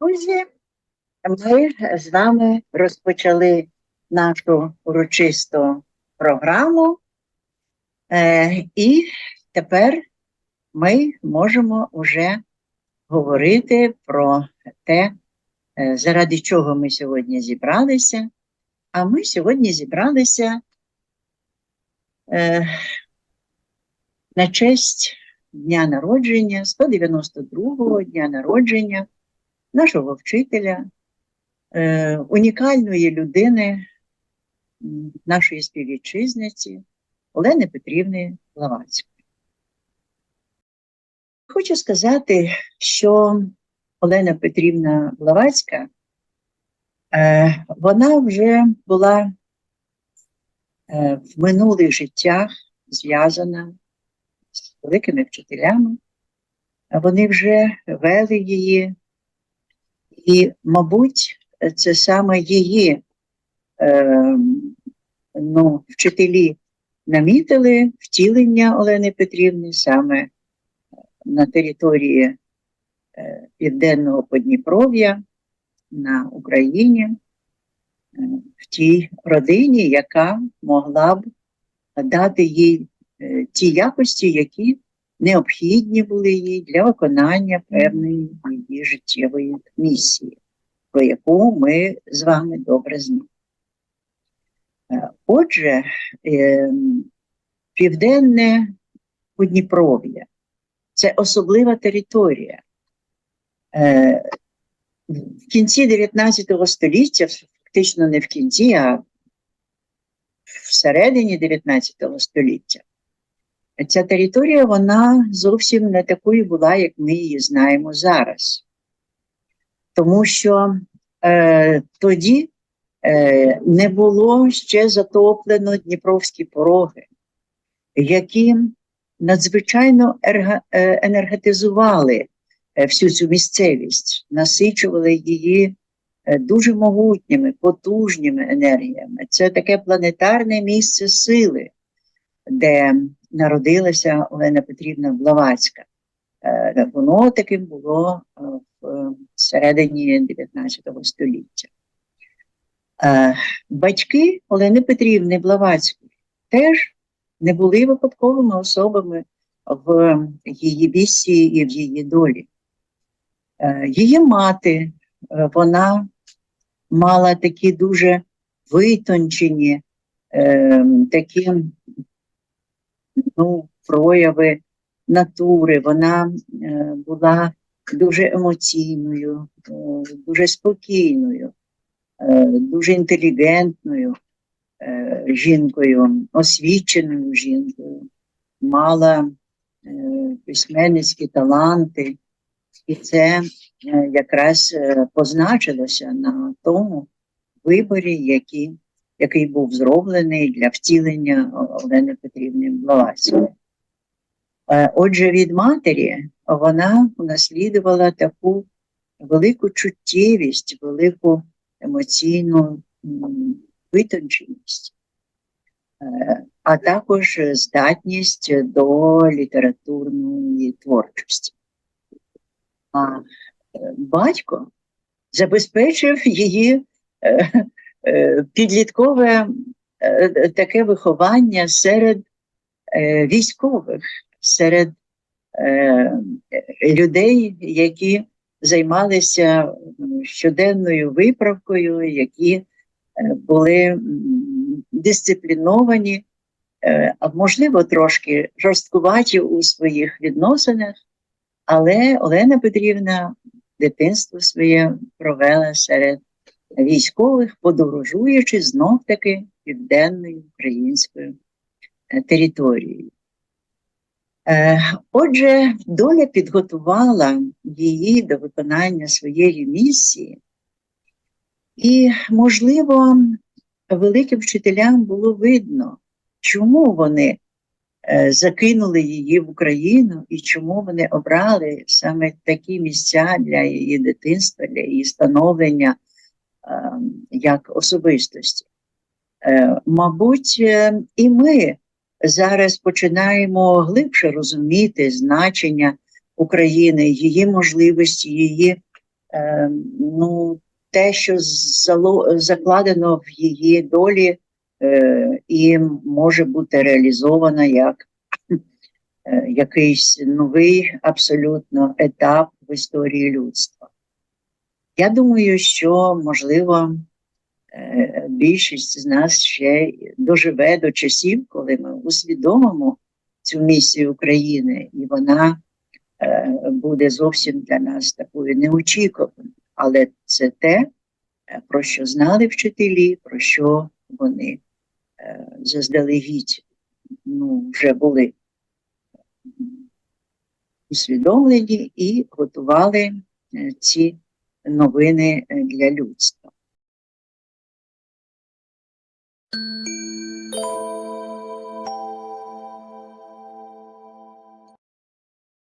Друзі, ми з вами розпочали нашу урочисту програму, е, і тепер ми можемо вже говорити про те, е, заради чого ми сьогодні зібралися. А ми сьогодні зібралися е, на честь дня народження, 192-го дня народження нашого вчителя, е, унікальної людини, нашої співвітчизниці Олени Петрівни Блаватської. Хочу сказати, що Олена Петрівна Блаватська, е, вона вже була е, в минулих життях зв'язана з великими вчителями. Вони вже вели її і, мабуть, це саме її е, ну, вчителі намітили втілення Олени Петрівни саме на території е, Південного Подніпров'я на Україні, е, в тій родині, яка могла б дати їй е, ті якості, які необхідні були їй для виконання певної її життєвої місії, про яку ми з вами добре знаємо. Е, Отже, е, південне Подніпров'я це особлива територія. Е, В кінці 19 століття, фактично не в кінці, а всередині 19 століття, Ця територія вона зовсім не такою була, як ми її знаємо зараз. Тому що е, тоді е, не було ще затоплено Дніпровські пороги, які надзвичайно е, енергетизували е, всю цю місцевість, насичували її е, дуже могутніми, потужними енергіями. Це таке планетарне місце сили, де народилася Олена Петрівна Блаватська. Е, Воно таким було в середині 19 століття. Е, Батьки Олени Петрівни Блаватської теж не були випадковими особами в її місії і в її долі. Е, Її мати, е, вона мала такі дуже витончені, такі ну, прояви натури. Вона була дуже емоційною, е, дуже спокійною, е, дуже інтелігентною е, жінкою, освіченою жінкою, мала письменницькі таланти, і це якраз позначилося на тому виборі, який який був зроблений для втілення Олени Петрівни Блаватської. Е, Отже, від матері вона унаслідувала таку велику чуттєвість, велику емоційну витонченість, е, а також здатність до літературної творчості. А е, батько забезпечив її підліткове таке виховання серед військових, серед е, людей, які займалися щоденною виправкою, які е, були дисципліновані, е, а можливо, трошки жорсткуваті у своїх відносинах, але Олена Петрівна дитинство своє провела серед військових, подорожуючи знов таки південною українською територією. Е, Отже, доля підготувала її до виконання своєї місії, і, можливо, великим вчителям було видно, чому вони е, закинули її в Україну і чому вони обрали саме такі місця для її дитинства, для її становлення е, як особистості. Мабуть, і ми зараз починаємо глибше розуміти значення України, її можливості, її е, ну, те, що зало- закладено в її долі, е, і може бути реалізовано як е, якийсь новий абсолютно етап в історії людства. Я думаю, що можливо більшість з нас ще доживе до часів, коли ми усвідомимо цю місію України, і вона е, буде зовсім для нас такою неочікуваною. Але це те, е, про що знали вчителі, про що вони е, заздалегідь ну, вже були усвідомлені і готували е, ці новини е, для людства. Música